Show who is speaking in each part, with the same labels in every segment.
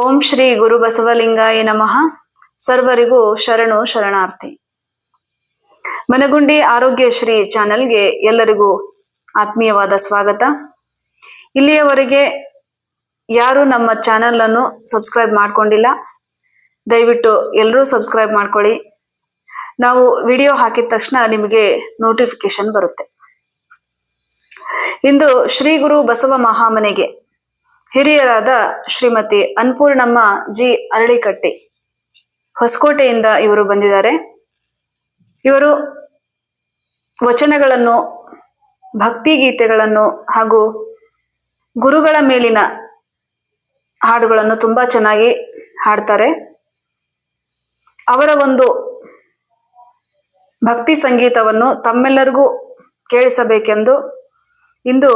Speaker 1: ಓಂ ಶ್ರೀ ಗುರು ಬಸವಲಿಂಗಾಯ ನಮಃ. ಸರ್ವರಿಗೂ ಶರಣು ಶರಣಾರ್ಥಿ. ಮನಗುಂಡಿ ಆರೋಗ್ಯ ಶ್ರೀ ಚಾನೆಲ್ಗೆ ಎಲ್ಲರಿಗೂ ಆತ್ಮೀಯವಾದ ಸ್ವಾಗತ. ಇಲ್ಲಿಯವರೆಗೆ ಯಾರು ನಮ್ಮ ಚಾನೆಲ್ ಅನ್ನು ಸಬ್ಸ್ಕ್ರೈಬ್ ಮಾಡ್ಕೊಂಡಿಲ್ಲ. ದಯವಿಟ್ಟು ಎಲ್ಲರೂ ಸಬ್ಸ್ಕ್ರೈಬ್ ಮಾಡ್ಕೊಳ್ಳಿ. ನಾವು ವಿಡಿಯೋ ಹಾಕಿದ ತಕ್ಷಣ ನಿಮಗೆ ನೋಟಿಫಿಕೇಶನ್ ಬರುತ್ತೆ. ಇಂದು ಶ್ರೀ ಗುರು ಬಸವ ಮಹಾಮನೆಗೆ ಹಿರಿಯರಾದ ಶ್ರೀಮತಿ ಅನ್ಪೂರ್ಣಮ್ಮ ಜಿ ಅರಳಿಕಟ್ಟಿ. ಹೊಸಕೋಟೆಯಿಂದ ಇವರು ಬಂದಿದ್ದಾರೆ. ಇವರು ವಚನಗಳನ್ನು, ಭಕ್ತಿ ಗೀತೆಗಳನ್ನು ಹಾಗೂ ಗುರುಗಳ ಮೇಲಿನ ಹಾಡುಗಳನ್ನು ತುಂಬ ಚೆನ್ನಾಗಿ ಹಾಡ್ತಾರೆ. ಅವರ ಒಂದು ಭಕ್ತಿ ಸಂಗೀತವನ್ನು ತಮ್ಮೆಲ್ಲರಿಗೂ ಕೇಳಿಸಬೇಕೆಂದು ಇಂದು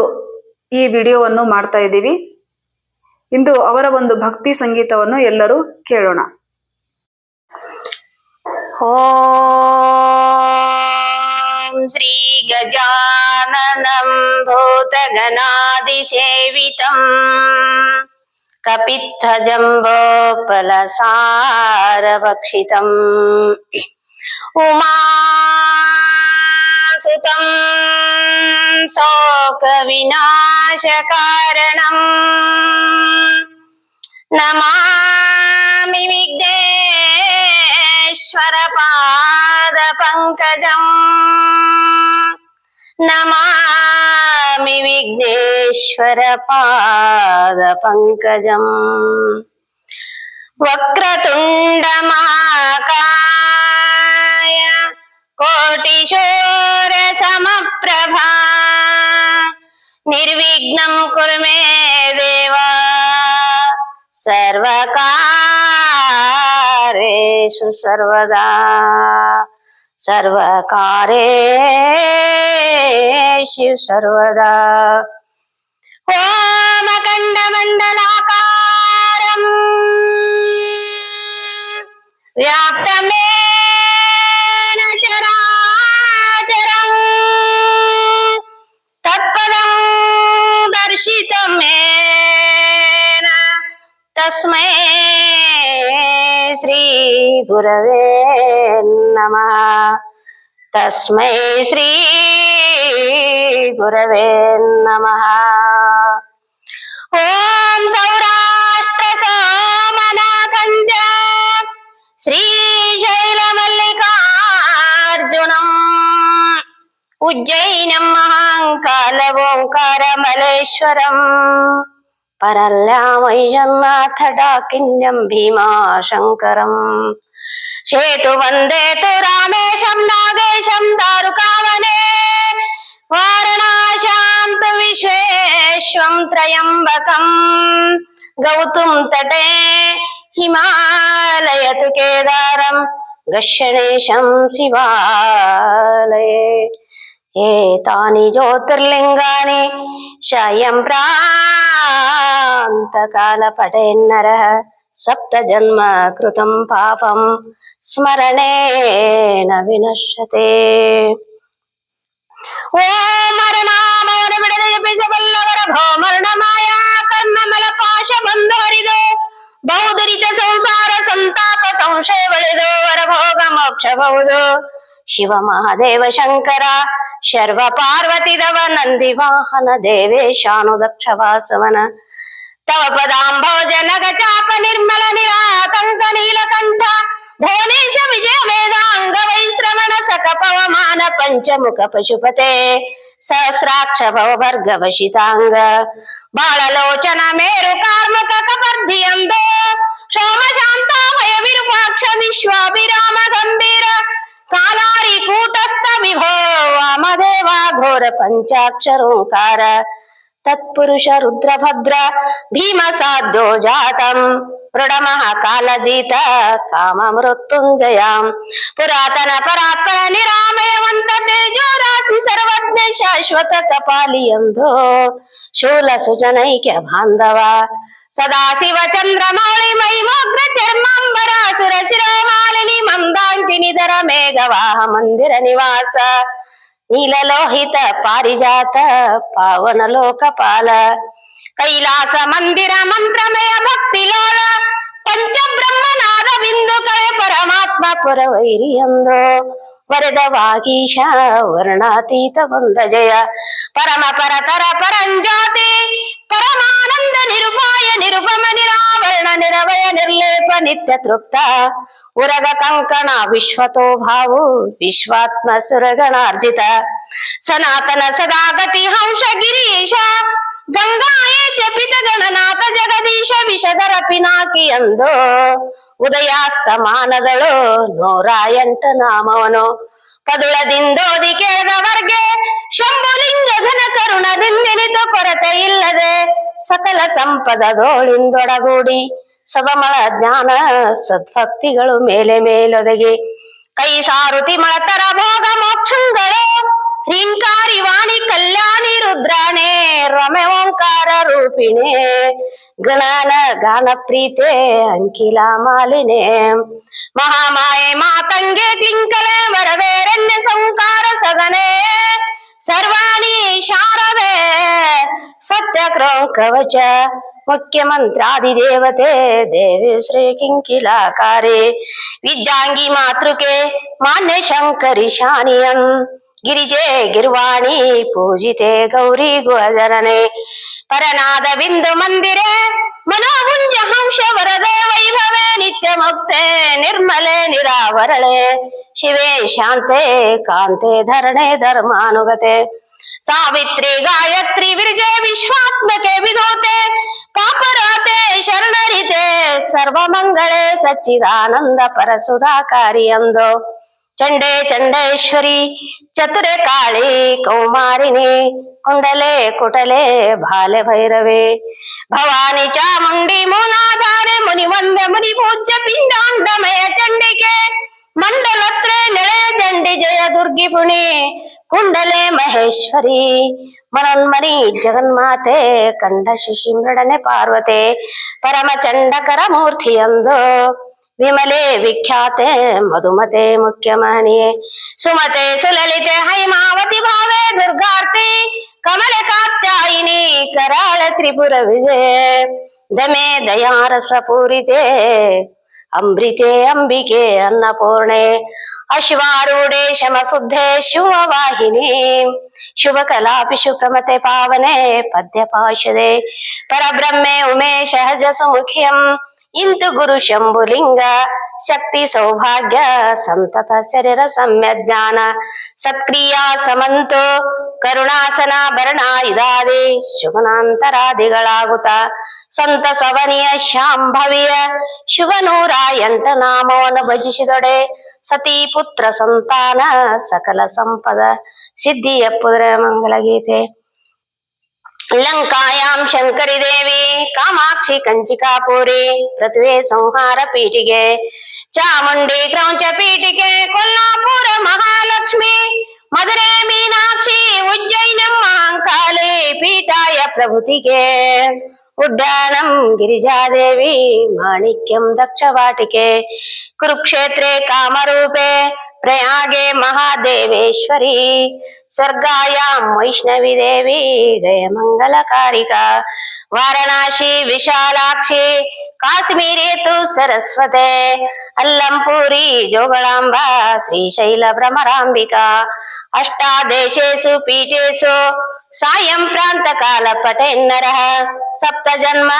Speaker 1: ಈ ವಿಡಿಯೋವನ್ನು ಮಾಡ್ತಾ ಇದ್ದೀವಿ. ಇಂದು ಅವರ ಒಂದು ಭಕ್ತಿ ಸಂಗೀತವನ್ನು ಎಲ್ಲರೂ ಕೇಳೋಣ
Speaker 2: ॐ श्री गजाननं भूतगणादिसेवितम् कपिध्वजम्बोपलसारभक्षितम् కుమాసుతం శోక వినాశకారణం నమామి విఘ్నేశ్వర పాద పంకజం నమామి విఘ్నేశ్వర పాద పంకజం వక్రతుండమాకా కోటిశోర సమప్రభా నిర్విఘ్నం కురుమే దేవా సర్వకారేషు సర్వదా సర్వకారేషు సర్వదా ఓమకండమండలాకారం వ్యాప్తమే श्रीगुरवे नमः तस्मै श्रीगुरवे नमः ॐ सौराष्ट्रसोमनाथञ्च श्रीशैलमल्लिकार्जुनम् उज्जैनं महाङ्कालवोङ्कारमलेश्वरम् परल्यामय्यन्नाथ डाकिन्यं भीमाशङ्करम् చేతు వందే తు రామేశం నాగేశం దారుకావనే వారణాశాంత విశ్వేశ్వం త్రయంబకం. గౌతుం తటే హిమాలయతు కేదారం గశదేశం శివాలయే. ఏ తాని జ్యోతిర్లింగాని శయం ప్రాంతకాల పటేన్నర సప్త జన్మ కృతం పాపం. ಸ್ಮರಣೇನ ವಿನಶ್ಯತೆ ಓಂ ಮರನಾಮವರ ಬಿಡದೆ ಬಿಸಬಲ್ಲವರ ಭೌಮರಣ ಮಾಯಾ ಕರ್ಮ ಮಲ ಪಾಶ ಬಂದವರಿದು ಬಹುದುರಿತ ಸಂಸಾರ ಸಂತಾಪ ಸಂಶಯ ಬಳಿದು, ವರಭೋಗ ಮೋಕ್ಷಬಹುದು ಶಿವ ಮಹಾದೇವ ಶಂಕರ, ಶರ್ವ ಪಾರ್ವತಿದವ ನಂದಿ ವಾಹನ ದೇವೇಶಾನುದಕ್ಷ ವಾಸವನ. ತವ ಪದಾಂಭೋ ಜನಗ ಚಾಪ ನಿರ್ಮಲ ನಿರಾತಂಕ ನೀಲಕಂಠ ధోనేశ విజయ వేదాంగ వైశ్రవణ సక పవమాన పంచముఖ పశుపతే సహస్రాక్ష భవభర్గ వశితాంగ బాళలోచన మేరు కార్మక కపర్ధియందో క్షోమ శాంతామయ విరూపాక్ష విశ్వాభిరామ గంభీర కాలారి కూటస్థ విభో వామదేవా ఘోర పంచాక్షరోంకార. तत्पुरुष रुद्रभद्र भीमसाध्यो प्रणम काल जीत काम मृत्युञ्जयाम् पुरातन परात्पर निरामयवन्त तेजो राशि सर्वज्ञ शाश्वत कपालियन्धो। शूल सुजनैक्य बान्धव। सदाशिव चन्द्रमौळि मयिमोग्र चर्माम्बरासुर शिरोमालिनि मन्दान्ति निधर मेघवाह मंदिर निवास। నీలలోహిత పారిజాత పావన లోకపాల. కైలాస మందిర మంత్రమయ భక్తి పంచ బ్రహ్మనాద పరమాత్మ పురవైరియందో. వరద వాగీష వర్ణాతీత వందజయ. పరమ పరతర పరంజాతి పరమానంద నిరుపాయ నిరుపమ నిరావరణ నిరవయ నిర్లేప నిత్య తృప్త. ಉರಗ ಕಂಕಣ ವಿಶ್ವತೋ ಭಾವು, ವಿಶ್ವಾತ್ಮ ಸುರಗಣಾರ್ಜಿತ. ಸನಾತನ ಸದಾಗತಿ ಹಂಶ ಗಿರೀಶ ಗಂಗಾಯೇತ್ಯ ಪಿತ ಗಣನಾಥ ಜಗದೀಶ ವಿಷಧರ ಪಿನಾಕಿ ಎಂದು ಉದಯಾಸ್ತಮಾನದಳು ನೂರ ಎಂಟ ನಾಮವನು. ಕದುಳದಿಂದೋದಿ ಕೇಳಿದವರ್ಗೆ ಶಂಭುಲಿಂಗ ಘನ ಕರುಣದಿಂದಿನಿತು ಕೊರತೆ ಇಲ್ಲದೆ ಸಕಲ ಸಂಪದದೋಳಿಂದೊಡಗೂಡಿ. ಸದಮಳ ಜ್ಞಾನ ಸದ್ಭಕ್ತಿಗಳು ಮೇಲೆ ಮೇಲೊದಗಿ. ಕೈ ಸಾರುತಿ ಮಳತರ ಭೋಗ ಮೋಕ್ಷಗಳು ರಿಂಕಾರಿ ವಾಣಿ ಕಲ್ಯಾಣಿ ರುದ್ರಾಣೆ, ರಮೆ ಓಂಕಾರ ರೂಪಿಣೆ, ಗಣನ ಗಾನ ಪ್ರೀತೆ, ಅಂಕಿಲ ಮಾಲಿನೆ. ಮಹಾಮಾಯೆ ಮಾತಂಗೆ ತಿಂಕಲೆ ವರವೇರಣ್ಯ ಸಂಕಾರ ಸದನೆ, ಸರ್ವಾಣಿ ಶಾರದೆ ಸತ್ಯ ಕವಚ मुख्यमंत्राधिदेवते देवी श्री किंकिलाकारे विद्यांगी मातृके मान्य शंकरी शानियन गिरिजे गिरवाणी पूजिते गौरी गुहजरने परनाद बिंदु मंदिरे मनोभुंज हंस वरदे वैभवे नित्य मुक्ते निर्मले निरावरणे शिवे शांते कांते धरणे धर्मानुगते। सावित्री गायत्री विरजे विश्वात्मके विधोते। ಸಚ್ಚಿದಾನಂದ ಪರಸುಧಾಕಾರಿ ಅಂದು ಚಂಡೆ ಚಂಡೇಶ್ವರಿ ಚತುರೆ ಕಾಳಿ ಕೌಮಾರಿಣಿ ಕುಂಡಲೆ ಕುಟಲೆ ಬಾಲೆ ಭೈರವೆ ಭವಾನಿ ಚಾಮುಂಡಿ ಮೂಲಾಧಾರೆ ಮುನಿ ವಂದ ಮುನಿ ಪೂಜ್ಯ ಪಿಂಡಾಂಡಮಯ ಚಂಡಿಕೆ ಮಂಡಲತ್ರೆ ನೆಳೆ ಚಂಡಿ ಜಯ ದುರ್ಗಿ ಪುಣಿ కుండలే మహేశ్వరి. మనోన్మరి జగన్మాతే కండ శిశిమ్రుడనే పార్వతే పరమ చండకర మూర్తి ఎందో విమలే విఖ్యాతే మధుమతే ముఖ్యమహనియే సుమతే సులలితే హైమావతి భావే దుర్గార్తి. కమల కాత్యాయిని కరాళ త్రిపుర విజయ దమే దయారస పూరితే అమృతే అంబికే అన్నపూర్ణే. ಅಶ್ವಾರೂಢೆ ಶಮಸುದ್ಧೇ ಶುದ್ಧೆ ಶಿವವಾಹಿನಿ. ಶುಭ ಕಲಾಪಿ ಪ್ರಮತೆ ಪಾವನೆ ಪದ್ಯ ಪಾಶದೆ. ಪರಬ್ರಹ್ಮೆ ಉಮೇ ಸಹಜ ಸುಮುಖ್ಯಂ ಇಂತು ಗುರು ಶಂಭುಲಿಂಗ ಶಕ್ತಿ ಸೌಭಾಗ್ಯ ಸಂತತ ಶರೀರ ಸಮ್ಯ ಜ್ಞಾನ. ಸತ್ಕ್ರಿಯಾ ಸಮಂತೋ ಕರುಣಾಸನ ಭರಣಾಯುಧಾದಿ ಶುಭನಾಂತರಾದಿಗಳಾಗುತ್ತ. ಸಂತ ಸವನಿಯ ಶಾಂಭವಿಯ. ಶುಭನೂರ ಎಂಟ ನಾಮವನ್ನು ಭಜಿಸಿದೊಡೆ. ಸತಿ ಪುತ್ರ ಸಂತಾನ ಸಕಲ ಸಂಪದ ಸಿದ್ಧಿಯ ಪುದ್ರ ಮಂಗಲ ಗೀತೆ ಲಂಕಾಯಾಂ ಶಂಕರಿ ದೇವಿ ಕಾಮಾಕ್ಷಿ ಕಂಚಿಕಾಪುರಿ ಪೃಥ್ವಿ ಸಂಹಾರ ಪೀಠಿಗೆ ಚಾಮುಂಡಿ ಕ್ರೌಂಚ ಪೀಠಿಗೆ ಕೊಲ್ಲಾಪುರ ಮಹಾಲಕ್ಷ್ಮಿ ಮಧುರೆ ಮೀನಾಕ್ಷಿ ಉಜ್ಜಯಿನಂ ಮಹಾಂಕಾಳಿ ಪೀಠಾಯ ಪ್ರಭುತಿಗೆ उद्यानं गिरिजादेवी माणिक्यं दक्षवाटिके कुरुक्षेत्रे कामरूपे प्रयागे महादेवेश्वरी स्वर्गायां वैष्णवीदेवी जयमङ्गलकारिका वारणासी विशालाक्षी काश्मीरे तु सरस्वते अल्लम्पुरी जोगळाम्बा श्रीशैलभ्रमराम्बिका अष्टादेशेषु पीठेषु సాయం ప్రాంత కాల పటేన్నర సప్త జన్మ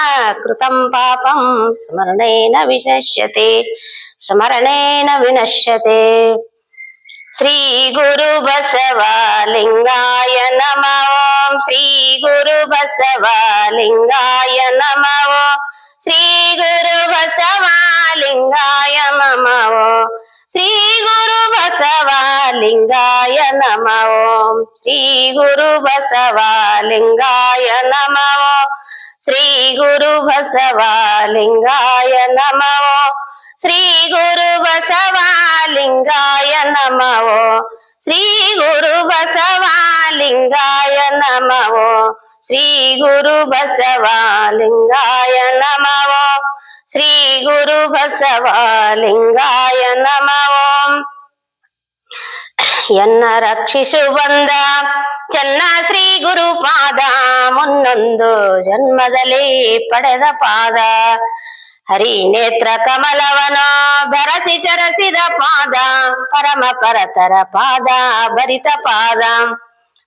Speaker 2: కృతం పాపం స్మరణేన వినశ్యతే స్మరణేన వినశ్యతే. శ్రీ గురు బసవాలింగాయ నమ. శ్రీ గురు బసవాలింగాయ నమ. శ్రీ గురు బసవాలింగాయ నమ. శ్రీ గురు బసవా లింగాయ నమ. ఓం శ్రీ గురు బసవా లింగాయ నమ. శ్రీ గురు బసవా లింగాయ నమ. శ్రీ గురు బసవా లింగాయ నమ. శ్రీ గురు బసవా లింగాయ శ్రీ గురు బసవా లింగాయ శ్రీ గురు బసవా లింగాయ ಎನ್ನ ರಕ್ಷಿಸು ಬಂದ. ಚೆನ್ನ ಶ್ರೀ ಗುರು ಪಾದ. ಮುನ್ನೊಂದು ಜನ್ಮದಲ್ಲಿ ಪಡೆದ ಪಾದ. ಹರಿ ನೇತ್ರ ಕಮಲವನೋ ಧರಸಿ ಚರಸಿದ ಪಾದ. ಪರಮ ಪರತರ ಪಾದ, ಭರಿತ ಪಾದ.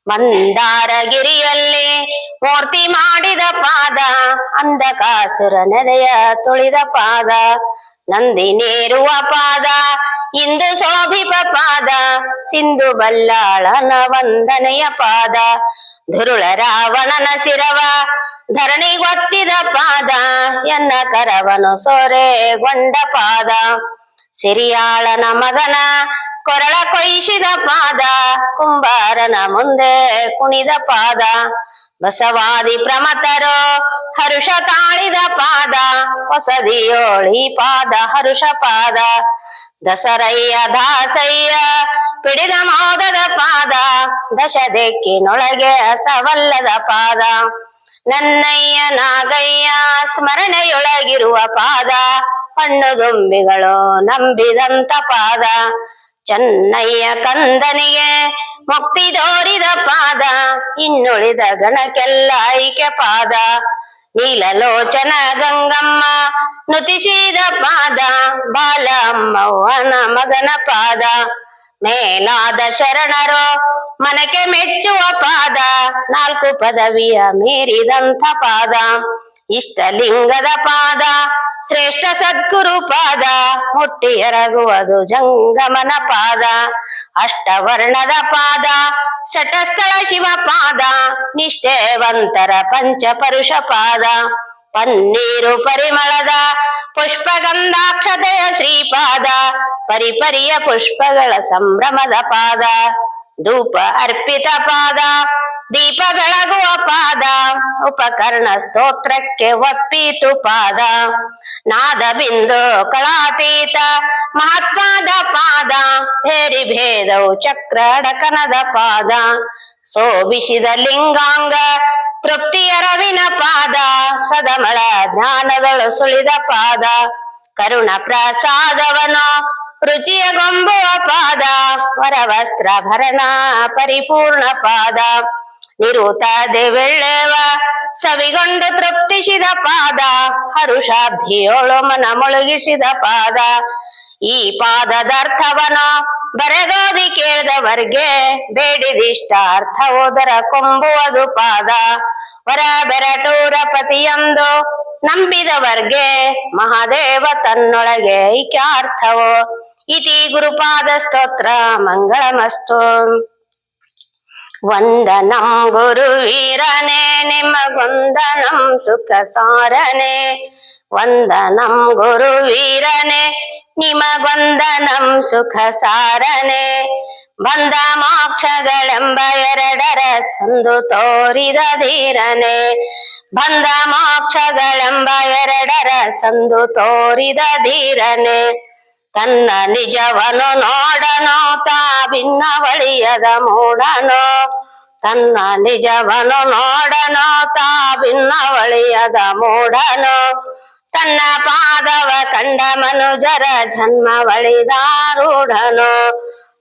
Speaker 2: ಮಂದಾರಗಿರಿಯಲ್ಲಿ ಮೂರ್ತಿ ಮಾಡಿದ ಪಾದ. ಅಂಧಕಾಸುರ ನೆರೆಯ ತುಳಿದ ಪಾದ. ನಂದಿನೇರುವ ಪಾದ. ಇಂದು ಶೋಭಿಪ ಪಾದ. ಸಿಂಧು ಬಲ್ಲಾಳನ ವಂದನೆಯ ಪಾದ. ಧುರುಳ ರಾವಣನ ಶಿರವ ಧರಣಿಗೊತ್ತಿದ ಪಾದ. ಎನ್ನ ಕರವನು ಸೊರೆಗೊಂಡ ಪಾದ. ಸಿರಿಯಾಳನ ಮಗನ ಕೊರಳ ಕೊಯ್ಸಿದ ಪಾದ. ಕುಂಬಾರನ ಮುಂದೆ ಕುಣಿದ ಪಾದ. ಬಸವಾದಿ ಪ್ರಮತರು ಹರುಷ ತಾಳಿದ ಪಾದ. ಹೊಸದಿಯೋಳಿ ಪಾದ ಹರುಷ ಪಾದ. ದಸರಯ್ಯ ದಾಸಯ್ಯ, ಪಿಡಿದ ಮೋದದ ಪಾದ ದಶ ದಿಕ್ಕಿನೊಳಗೆ ಸವಲ್ಲದ ಪಾದ. ನನ್ನಯ್ಯ ನಾಗಯ್ಯ ಸ್ಮರಣೆಯೊಳಗಿರುವ ಪಾದ, ಹಣ್ಣು ದುಂಬಿಗಳು ನಂಬಿದಂತ ಪಾದ. ಚೆನ್ನಯ್ಯ ಕಂದನಿಗೆ ಮುಕ್ತಿ ದೋರಿದ ಪಾದ, ಇನ್ನುಳಿದ ಗಣಕ್ಕೆಲ್ಲ ಐಕ್ಯ ಪಾದ. ನೀಲಲೋಚನ ಗಂಗಮ್ಮ ನುತಿಸಿದ ಪಾದ ಬಾಲಮ್ಮವ್ವನ ಮಗನ ಪಾದ ಮೇಲಾದ ಶರಣರು ಮನಕ್ಕೆ ಮೆಚ್ಚುವ ಪಾದ ನಾಲ್ಕು ಪದವಿಯ ಮೀರಿದಂಥ ಪಾದ ಇಷ್ಟಲಿಂಗದ ಪಾದ ಶ್ರೇಷ್ಠ ಸದ್ಗುರು ಪಾದ ಮುಟ್ಟಿ ಎರಗುವುದು ಜಂಗಮನ ಪಾದ ಅಷ್ಟವರ್ಣದ ಪಾದ ಶಟಸ್ಥಳ ಶಿವ ಪಾದ, ನಿಷ್ಠೇವಂತರ ಪಂಚಪರುಷ ಪಾದ. ಪನ್ನೀರು ಪರಿಮಳದ ಪುಷ್ಪಗಂಧಾಕ್ಷತೆಯ ಶ್ರೀಪಾದ, ಪರಿಪರಿಯ ಪುಷ್ಪಗಳ ಸಂಭ್ರಮದ ಪಾದ. ಧೂಪ ಅರ್ಪಿತ ಪಾದ ದೀಪ ಬೆಳಗುವ ಪಾದ, ಉಪಕರಣ ಸ್ತೋತ್ರಕ್ಕೆ ಒಪ್ಪಿತು ಪಾದ. ನಾದ ಬಿಂದು ಕಳಾತೀತ, ಮಹಾತ್ಮದ ಪಾದ ಹೇರಿ ಭೇದವು ಚಕ್ರ ಅಡಕನದ ಪಾದ. ಸೋಬಿಸಿದ ಲಿಂಗಾಂಗ, ತೃಪ್ತಿಯ ರವಿನ ಪಾದ. ಸದಮಳ ಜ್ಞಾನದಳು ಸುಳಿದ ಪಾದ. ಕರುಣ ಪ್ರಸಾದವನ ರುಚಿಯ ಗೊಂಬುವ ಪಾದ. ವರವಸ್ತ್ರಾಭರಣ ಪರಿಪೂರ್ಣ ಪಾದ. ನಿರುತ ಬೆಳ್ಳೆವ. ಸವಿಗೊಂಡು ತೃಪ್ತಿಸಿದ ಪಾದ, ಹರುಷಾಬ್ಧಿಯೋಳು ಮನ ಮುಳುಗಿಸಿದ ಪಾದ. ಈ ಪಾದದರ್ಥವನು ಬರೆದೋದಿ ಕೇಳಿದವರ್ಗೆ ಬೇಡಿದಿಷ್ಟ ಅರ್ಥ ಓದರ ಕೊಂಬುವುದು ಪಾದ. ವರ ಬೆರಟೂರ ಪತಿಯೊಂದು ನಂಬಿದವರ್ಗೆ ಮಹಾದೇವ ತನ್ನೊಳಗೆ ಐಕ್ಯಾರ್ಥವೋ. ಇತಿ ಗುರುಪಾದ ಸ್ತೋತ್ರ ಮಂಗಳಮಸ್ತು. ವಂದನಂ ಗುರುವೀರನೆ ನಿಮಗೊಂದನಂ ಸುಖ ಸಾರನೆ. ವಂದನಂ ಗುರುವೀರನೆ ನಿಮಗೊಂದನಂ ಸುಖ ಸಾರನೆ. ಬಂದ ಮೋಕ್ಷಗಳೆಂಬ ಎರಡರ ಸಂದು ತೋರಿದ ಧೀರನೆ. ಬಂದ ಮೋಕ್ಷಗಳೆಂಬ ಎರಡರ ಸಂದು ತೋರಿದ ಧೀರನೆ. ತನ್ನ ನಿಜವನು ನೋಡನು ತಾ ಭಿನ್ನ ಬಳಿಯದ ಮೂಡನು. ತನ್ನ ನಿಜವನು ನೋಡನು ತಾ ಭಿನ್ನ ಬಳಿಯದ ಮೂಡನು. ತನ್ನ ಪಾದವ ಕಂಡ ಮನುಜರ ಜನ್ಮ ಬಳಿದಾರೂಢನು.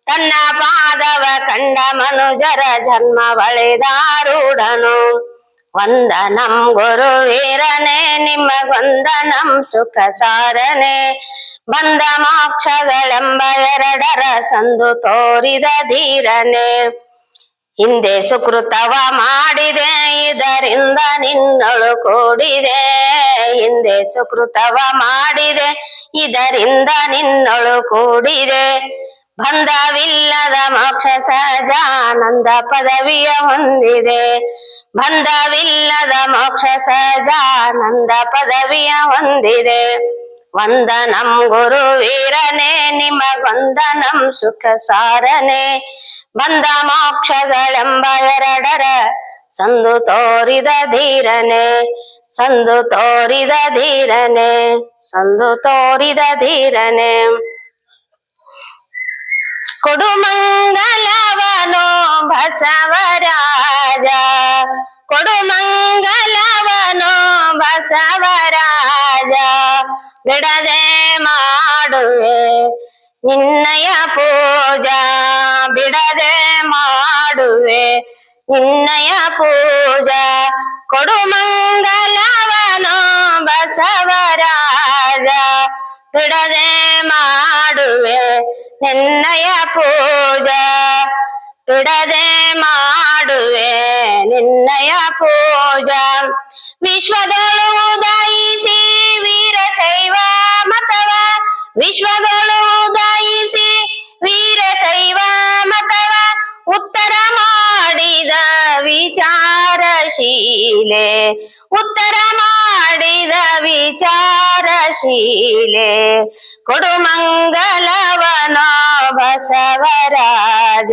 Speaker 2: ತನ್ನ ಪಾದವ ಕಂಡ ಮನುಜರ ಜನ್ಮ ಬಳಿದಾರೂಢನು. ವಂದನಂ ಗುರುವೀರನೆ ನಿಮಗೊಂದನಂ ಸುಖ ಸಾರನೆ ಬಂದ ಮಾಕ್ಷಗಳೆಂಬ ಎರಡರ ಸಂದು ತೋರಿದ ಧೀರನೆ. ಹಿಂದೆ ಸುಕೃತವ ಮಾಡಿದೆ, ಇದರಿಂದ ನಿನ್ನಳು ಕೂಡಿದೆ. ಹಿಂದೆ ಸುಕೃತವ ಮಾಡಿದೆ, ಇದರಿಂದ ನಿನ್ನಳು ಕೂಡಿದೆ. ಬಂಧವಿಲ್ಲದ ಮೋಕ್ಷ ಸಹಜಾನಂದ ಪದವಿಯ ಹೊಂದಿದೆ. ಬಂಧವಿಲ್ಲದ ಮೋಕ್ಷ ಸಹಜಾನಂದ ಪದವಿಯ ಹೊಂದಿದೆ. ವಂದನಂ ಗುರು ವೀರನೇ ನಿಮಗೊಂದನಂ ಸುಖ ಸಾರನೆ ಬಂದ ಮೋಕ್ಷಗಳೆಂಬ ಎರಡರ ಸಂದು ತೋರಿದ ಧೀರನೆ, ಸಂದು ತೋರಿದ ಧೀರನೆ, ಸಂದು ತೋರಿದ ಧೀರನೆ. ಕೊಡುಮಂಗಲವನು ಬಸವರಾಜ ಕೊಡುಮಂಗಲವನು ಬಸವರಾಜ. ಬಿಡದೆ ಮಾಡುವೆ ನಿನ್ನಯ ಪೂಜಾ ಬಿಡದೆ ಮಾಡುವೆ ನಿನ್ನಯ ಪೂಜಾ ಕೊಡುಮಂಗಲವನು ಬಸವರಾಜ ಬಿಡದೆ ಮಾಡುವೆ ನಿನ್ನಯ ಪೂಜಾ ಬಿಡದೆ ಮಾಡುವೆ ನಿನ್ನಯ ಪೂಜಾ ವಿಶ್ವದೊಳು ಉದಯಿಸಿ ವೀರಶೈವ ಮತವ. ವಿಶ್ವದೊಳು ಉದಯಿಸಿ ವೀರಶೈವ ಮತವ. ಉತ್ತರ ಮಾಡಿದ ವಿಚಾರಶೀಲೆ. ಉತ್ತರ ಮಾಡಿದ ವಿಚಾರಶೀಲೆ. ಕೊಡುಮಂಗಲವನೋ ಬಸವರಾಜ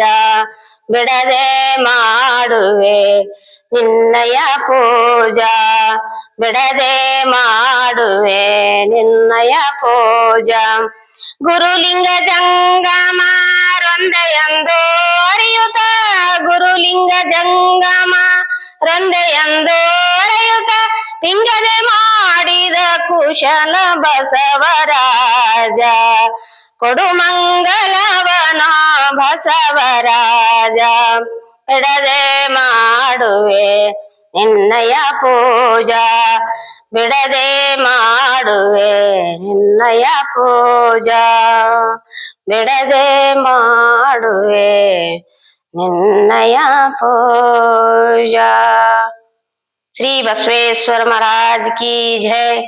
Speaker 2: ಬಿಡದೆ ಮಾಡುವೆ. ನಿನ್ನಯ ಪೂಜಾ ಬಿಡದೆ ಮಾಡುವೆ ನಿನ್ನಯ ಪೂಜಾ. ಗುರುಲಿಂಗ ಜಂಗಮ ರೊಂದೆಯಂದು ಅರಿಯುತ್ತ ಗುರುಲಿಂಗ ಜಂಗಮ ರೊಂದೆಯಂದು ಅರಿಯುತ್ತ ಪಿಂಗದೆ ಮಾಡಿದ ಕುಶಲ ಬಸವರಾಜ. ಕೊಡುಮಂಗಲವನ ಬಸವರಾಜ. बिड़े निन्नय पूजा बिड़दे बिड़े निन्नय पूजा बिड़दे बिड़े निन्नय पूजा श्री बसवेश्वर महाराज की जय